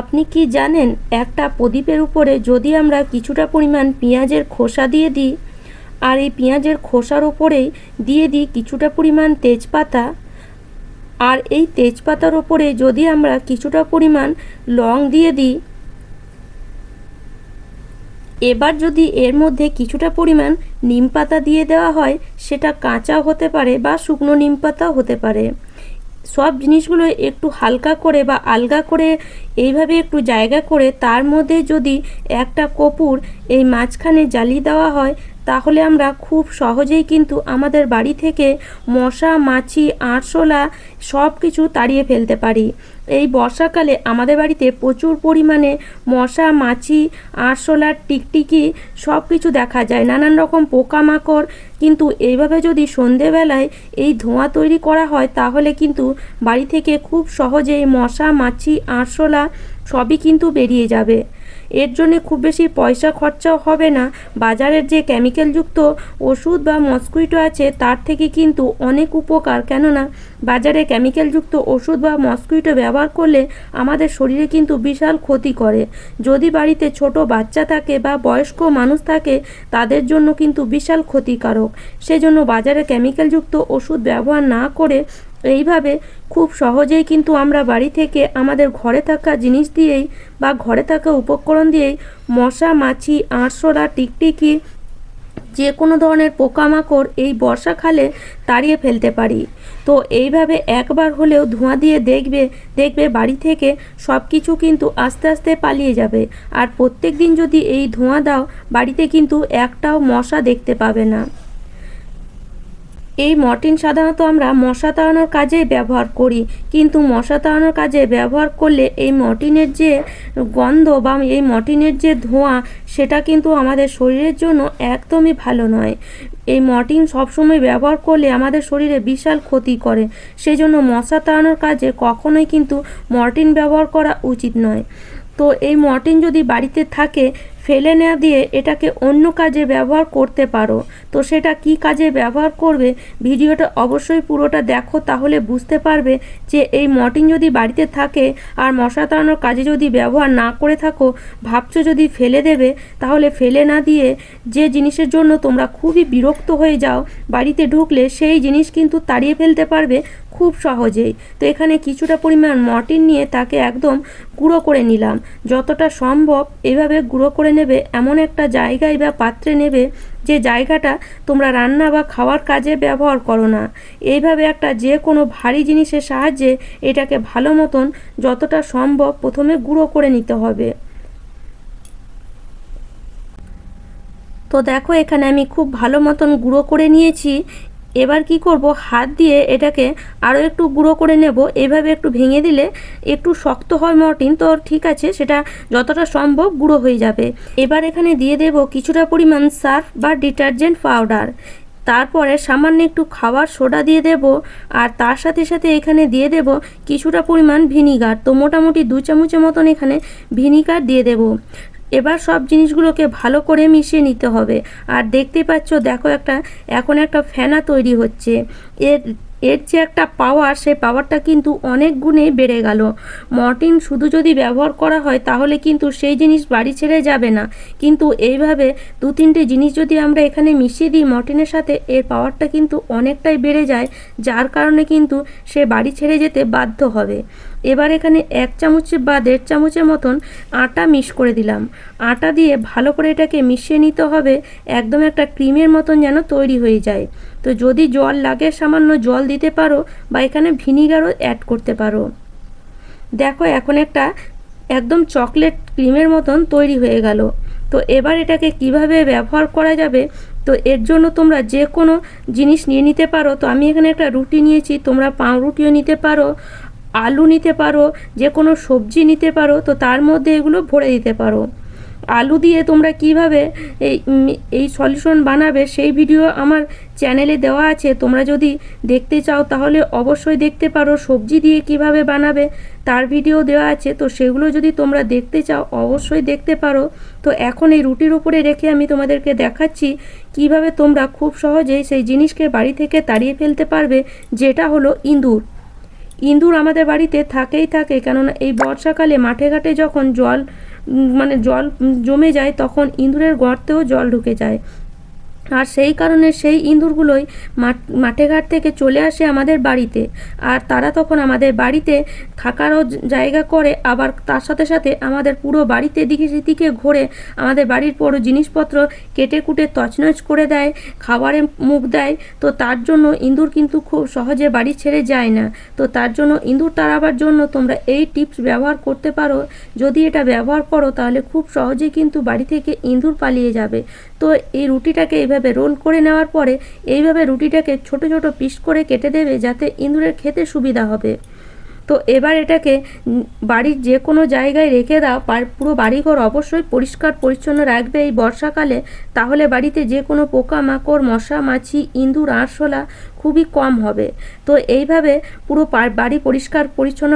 আপনি কি জানেন, একটা প্রদীপের উপরে যদি আমরা কিছুটা পরিমাণ পেঁয়াজের খোসা দিয়ে দিই, আর এই পেঁয়াজের খোসার ওপরেই দিয়ে দিই কিছুটা পরিমাণ তেজপাতা, আর এই তেজপাতার ওপরে যদি আমরা কিছুটা পরিমাণ লং দিয়ে দিই, এবার যদি এর মধ্যে কিছুটা পরিমাণ নিম পাতা দিয়ে দেওয়া হয়, সেটা কাঁচা হতে পারে বা শুকনো নিম পাতাও হতে পারে। সব জিনিসগুলো একটু হালকা করে বা আলগা করে এইভাবে একটু জায়গা করে তার মধ্যে যদি একটা কপুর এই মাঝখানে জ্বালিয়ে দেওয়া হয়, তাহলে আমরা খুব সহজেই কিন্তু আমাদের বাড়ি থেকে মশা, মাছি, আরশোলা সব কিছু তাড়িয়ে ফেলতে পারি। এই বর্ষাকালে আমাদের বাড়িতে প্রচুর পরিমাণে মশা, মাছি, আরশোলার, টিকটিকি সব কিছু দেখা যায়। নানান রকম পোকামাকড়। কিন্তু এইভাবে যদি সন্ধেবেলায় এই ধোঁয়া তৈরি করা হয়, তাহলে কিন্তু বাড়ি থেকে খুব সহজেই মশা, মাছি, আরশোলা সবই কিন্তু বেরিয়ে যাবে। এর জন্যে খুব বেশি পয়সা খরচাও হবে না। বাজারের যে কেমিক্যালযুক্ত ওষুধ বা মসকুইটো আছে, তার থেকে কিন্তু অনেক উপকার। কেননা, বাজারে কেমিক্যালযুক্ত ওষুধ বা মসকুইটো ব্যবহার করলে আমাদের শরীরে কিন্তু বিশাল ক্ষতি করে। যদি বাড়িতে ছোট বাচ্চা থাকে বা বয়স্ক মানুষ থাকে, তাদের জন্য কিন্তু বিশাল ক্ষতিকারক। সেজন্য বাজারে কেমিক্যালযুক্ত ওষুধ ব্যবহার না করে এইভাবে খুব সহজেই কিন্তু আমরা বাড়ি থেকে আমাদের ঘরে থাকা জিনিস দিয়েই বা ঘরে থাকা উপকরণ দিয়েই মশা, মাছি, আরশোলা, টিকটিকি যে কোনো ধরনের পোকামাকড় এই বর্ষাকালে তাড়িয়ে ফেলতে পারি। তো এইভাবে একবার হলেও ধোঁয়া দিয়ে দেখবে দেখবে বাড়ি থেকে সব কিছু কিন্তু আস্তে আস্তে পালিয়ে যাবে। আর প্রত্যেক দিন যদি এই ধোঁয়া দাও, বাড়িতে কিন্তু একটাও মশা দেখতে পাবে না। এই মর্টিন সাধারণত আমরা মশা তাড়ানোর কাজে ব্যবহার করি, কিন্তু মশা তাড়ানোর কাজে ব্যবহার করলে এই মর্টিনের যে গন্ধ বা এই মর্টিনের যে ধোঁয়া, সেটা কিন্তু আমাদের শরীরের জন্য একদমই ভালো নয়। এই মর্টিন সবসময় ব্যবহার করলে আমাদের শরীরে বিশাল ক্ষতি করে সেই জন্য মশা তাড়ানোর কাজে কখনোই কিন্তু মর্টিন ব্যবহার করা উচিত নয়। তো এই মর্টিন যদি বাড়িতে থাকে ফেলে না দিয়ে এটাকে অন্য কাজে ব্যবহার করতে পারো। তো সেটা কি কাজে ব্যবহার করবে? ভিডিওটা অবশ্যই পুরোটা দেখো, তাহলে বুঝতে পারবে যে এই মর্টিন যদি বাড়িতে থাকে আর মশা তাড়ানোর কাজে যদি ব্যবহার না করে থাকো, ভাবছ যদি ফেলে দেবে, তাহলে ফেলে না দিয়ে যে জিনিসের জন্য তোমরা খুবই বিরক্ত হয়ে যাও, বাড়িতে ঢুকলে সেই জিনিস কিন্তু তাড়িয়ে ফেলতে পারবে। খুব সহজেই। তো এখানে কিছুটা পরিমাণ মর্টিন নিয়ে তাকে একদম গুঁড়ো করে নিলাম। যতটা সম্ভব এভাবে গুঁড়ো করে নেবে, এমন একটা জায়গায় বা পাত্রে নেবে যে জায়গাটা তোমরা রান্না বা খাওয়ার কাজে ব্যবহার করো না। এইভাবে একটা যে কোনো ভারী জিনিসের সাহায্যে এটাকে ভালো মতন যতটা সম্ভব প্রথমে গুঁড়ো করে নিতে হবে। তো দেখো এখানে আমি খুব ভালো মতন গুঁড়ো করে নিয়েছি। এবার কি করব? হাত দিয়ে এটাকে আরও একটু গুঁড়ো করে নেব। এভাবে একটু ভেঙে দিলে একটু শক্ত হয় মর্টিন। তো ঠিক আছে, সেটা যতটা সম্ভব গুঁড়ো হয়ে যাবে। এবার এখানে দিয়ে দেব কিছুটা পরিমাণ সার্ফ বা ডিটারজেন্ট পাউডার। তারপরে সামান্য একটু খাওয়ার সোডা দিয়ে দেব। আর তার সাথে সাথে এখানে দিয়ে দেব কিছুটা পরিমাণ ভিনিগার। তো মোটামুটি দু চামচের মতন এখানে ভিনিগার দিয়ে দেব। এবার সব জিনিসগুলোকে ভালো করে মিশিয়ে নিতে হবে। আর দেখতে পাচ্ছ, দেখো একটা, এখন একটা ফেনা তৈরি হচ্ছে। এর এর যে একটা পাওয়ার সেই পাওয়ারটা কিন্তু অনেক গুণে বেড়ে গেল। মর্টিন, শুধু যদি ব্যবহার করা হয়, তাহলে কিন্তু সেই জিনিস বাড়ি ছেড়ে যাবে না। কিন্তু এইভাবে দু তিনটে জিনিস যদি আমরা এখানে মিশিয়ে দিই মর্টিনের সাথে, এর পাওয়ারটা কিন্তু অনেকটাই বেড়ে যায়। যার কারণে কিন্তু সে বাড়ি ছেড়ে যেতে বাধ্য হবে। এবার এখানে এক চামচ বা দেড় চামচের মতন আটা মিক্স করে দিলাম। আটা দিয়ে ভালো করে এটাকে মিশিয়ে নিতে হবে, একদম একটা ক্রিমের মতন যেন তৈরি হয়ে যায়। তো যদি জল লাগে, সামান্য জল দিতে পারো বা এখানে ভিনিগারও অ্যাড করতে পারো। দেখো এখন একটা একদম চকলেট ক্রিমের মতন তৈরি হয়ে গেল। তো এবার এটাকে কীভাবে ব্যবহার করা যাবে? তো এর জন্য তোমরা যে কোনো জিনিস নিয়ে নিতে পারো। তো আমি এখানে একটা রুটি নিয়েছি, তোমরা পাউরুটিও নিতে পারো। আলু নিতে পারো, যে কোনো সবজি নিতে পারো, তো তার মধ্যে এগুলো ভরে দিতে পারো। আলু দিয়ে তোমরা কীভাবে এই এই সলিউশন বানাবে সেই ভিডিও আমার চ্যানেলে দেওয়া আছে। তোমরা যদি দেখতে চাও, তাহলে অবশ্যই দেখতে পারো সবজি দিয়ে কীভাবে বানাবে, তার ভিডিও দেওয়া আছে। তো সেগুলো যদি তোমরা দেখতে চাও, অবশ্যই দেখতে পারো। তো এখন এই রুটির উপরে রেখে আমি তোমাদেরকে দেখাচ্ছি কীভাবে তোমরা খুব সহজেই সেই জিনিসকে বাড়ি থেকে তাড়িয়ে ফেলতে পারবে, যেটা হলো ইঁদুর। ইঁদুর আমাদের বাড়িতে থাকেই থাকে, কেননা এই বর্ষাকালে মাঠে ঘাটে যখন জল মানে জল জমে যায়, তখন ইঁদুরের গর্তেও জল ঢুকে যায়। আর সেই কারণে সেই ইঁদুরগুলোই মাঠ ঘাট থেকে চলে আসে আমাদের বাড়িতে। আর তারা তখন আমাদের বাড়িতে থাকারও জায়গা করে, আবার তার সাথে সাথে আমাদের পুরো বাড়িতে দিকে সেদিকে ঘোরে, আমাদের বাড়ির পুরো জিনিসপত্র কেটে কুটে তছনছ করে দেয়, খাবারে মুখ দেয়। তো তার জন্য ইঁদুর কিন্তু খুব সহজে বাড়ি ছেড়ে যায় না। তো তার জন্য ইঁদুর তাড়াবার জন্য তোমরা এই টিপস ব্যবহার করতে পারো। যদি এটা ব্যবহার করো, তাহলে খুব সহজেই কিন্তু বাড়ি থেকে ইঁদুর পালিয়ে যাবে। তো এই রুটিটাকে এইভাবে রোল করে নেওয়ার পরে এইভাবে রুটিটাকে ছোট ছোট পিস করে কেটে দেবে যাতে ইঁদুরের খেতে সুবিধা হবে। তো এবার এটাকে বাড়ির যে কোনো জায়গায় রেখে দাও, পুরো বাড়িঘর অবশ্যই পরিষ্কার পরিচ্ছন্ন রাখবে এই বর্ষাকালে। তাহলে বাড়িতে যে কোনো পোকামাকড় মশা মাছি ইঁদুর, আরশোলা খুবই কম হবে। তো এইভাবে পুরো বাড়ি পরিষ্কার পরিচ্ছন্ন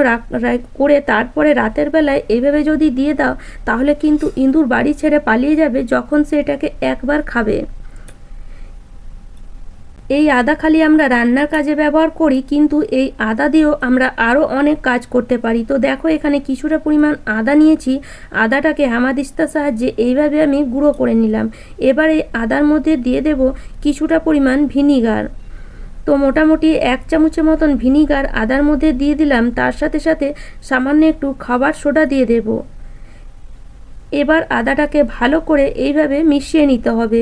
করে তারপরে রাতের বেলায় এইভাবে যদি দিয়ে দাও, তাহলে কিন্তু ইঁদুর বাড়ি ছেড়ে পালিয়ে যাবে যখন সে এটাকে একবার খাবে। এই আদা খালি আমরা রান্নার কাজে ব্যবহার করি, কিন্তু এই আদা দিয়েও আমরা আরও অনেক কাজ করতে পারি। তো দেখো, এখানে কিছুটা পরিমাণ আদা নিয়েছি। আদাটাকে হামাদিস্তার সাহায্যে এইভাবে আমি গুঁড়ো করে নিলাম। এবার এই আদার মধ্যে দিয়ে দেব কিছুটা পরিমাণ ভিনিগার। তো মোটামুটি এক চামচের মতন ভিনিগার আদার মধ্যে দিয়ে দিলাম। তার সাথে সাথে সামান্য একটু খাবার সোডা দিয়ে দেবো। এবার আদাটাকে ভালো করে এইভাবে মিশিয়ে নিতে হবে।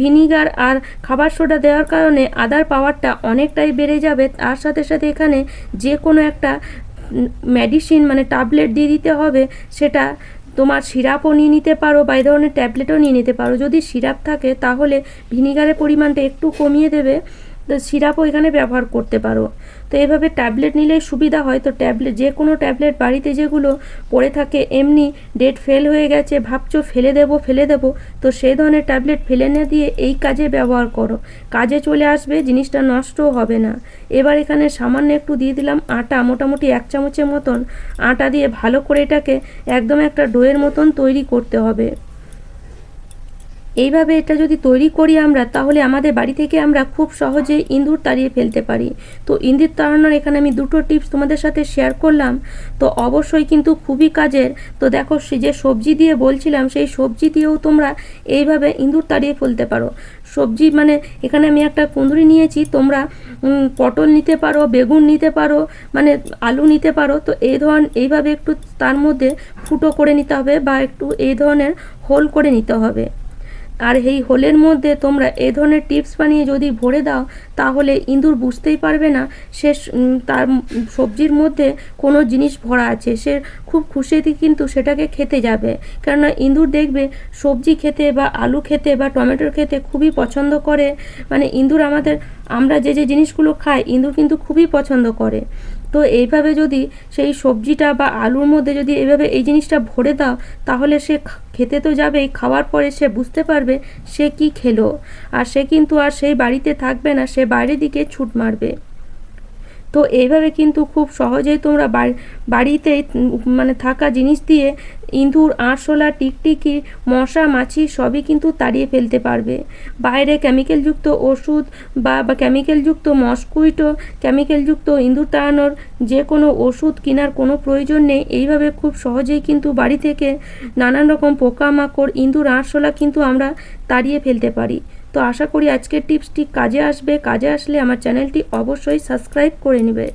ভিনিগার আর খাবার সোডা দেওয়ার কারণে আদার পাওয়ারটা অনেকটাই বেড়ে যাবে। তার সাথে সাথে এখানে যে কোনো একটা মেডিসিন মানে ট্যাবলেট দিয়ে দিতে হবে। সেটা তোমার সিরাপও নিয়ে নিতে পারো বা এই ধরনের ট্যাবলেটও নিয়ে নিতে পারো। যদি সিরাপ থাকে তাহলে ভিনিগারের পরিমাণটা একটু কমিয়ে দেবে। তো সিরাপও এখানে ব্যবহার করতে পারো। তো এভাবে ট্যাবলেট নিলেই সুবিধা হয়। তো ট্যাবলেট, যে কোনো ট্যাবলেট বাড়িতে যেগুলো পড়ে থাকে, এমনি ডেট ফেল হয়ে গেছে, ভাবছ ফেলে দেবো ফেলে দেবো, তো সেই ধরনের ট্যাবলেট ফেলে না দিয়ে এই কাজে ব্যবহার করো। কাজে চলে আসবে, জিনিসটা নষ্টও হবে না। এবার এখানে সামান্য একটু দিয়ে দিলাম আটা, মোটামুটি এক চামচের মতন আটা দিয়ে ভালো করে এটাকে একদম একটা ডোয়ের মতন তৈরি করতে হবে। এইভাবে এটা যদি তৈরি করি আমরা, তাহলে আমাদের বাড়ি থেকে আমরা খুব সহজে ইঁদুর তাড়িয়ে ফেলতে পারি। তো ইঁদুর তাড়ানোর এখানে আমি দুটো টিপস তোমাদের সাথে শেয়ার করলাম। তো অবশ্যই কিন্তু খুবই কাজের। তো দেখো, সে যে সবজি দিয়ে বলছিলাম, সেই সবজি দিয়েও তোমরা এইভাবে ইঁদুর তাড়িয়ে ফেলতে পারো। সবজি মানে এখানে আমি একটা কুঁদরি নিয়েছি, তোমরা পটল নিতে পারো, বেগুন নিতে পারো মানে আলু নিতে পারো। তো এই ধরন, এইভাবে একটু তার মধ্যে ফুটো করে নিতে হবে বা একটু এই ধরনের হোল করে নিতে হবে। আর এই হোলের মধ্যে তোমরা এ ধরনের টিপস বানিয়ে যদি ভরে দাও, তাহলে ইঁদুর বুঝতেই পারবে না সে তার সবজির মধ্যে কোনো জিনিস ভরা আছে। সে খুব খুশিতে কিন্তু সেটাকে খেতে যাবে। কেননা ইঁদুর দেখবে সবজি খেতে বা আলু খেতে বা টমেটোর খেতে খুবই পছন্দ করে। মানে ইঁদুর আমাদের, আমরা যে যে জিনিসগুলো খাই, ইঁদুর কিন্তু খুবই পছন্দ করে। তো এইভাবে যদি সেই সবজিটা বা আলুর মধ্যে যদি এইভাবে এই জিনিসটা ভরে দাও, তাহলে সে খেতে তো যাবেই, খাওয়ার পরে সে বুঝতে পারবে সে কি খেলো। আর সে কিন্তু আর সেই বাড়িতে থাকবে না, সে বাইরের দিকে ছুট মারবে। তো এইভাবে কিন্তু খুব সহজেই তোমরা বাড়ি, বাড়িতে মানে থাকা জিনিস দিয়ে ইঁদুর, আরশোলা, টিকটিকি, মশা, মাছি সবই কিন্তু তাড়িয়ে ফেলতে পারবে। বাইরে কেমিক্যালযুক্ত ওষুধ বা বা কেমিক্যালযুক্ত মস্কুইটো কেমিক্যালযুক্ত ইঁদুর তাড়ানোর যে কোনো ওষুধ কেনার কোনো প্রয়োজন নেই। এইভাবে খুব সহজেই কিন্তু বাড়ি থেকে নানান রকম পোকামাকড়, ইঁদুর, আরশোলা কিন্তু আমরা তাড়িয়ে ফেলতে পারি। তো আশা করি আজকের টিপসটি কাজে আসবে। কাজে আসলে আমার চ্যানেলটি অবশ্যই সাবস্ক্রাইব করে নেবে।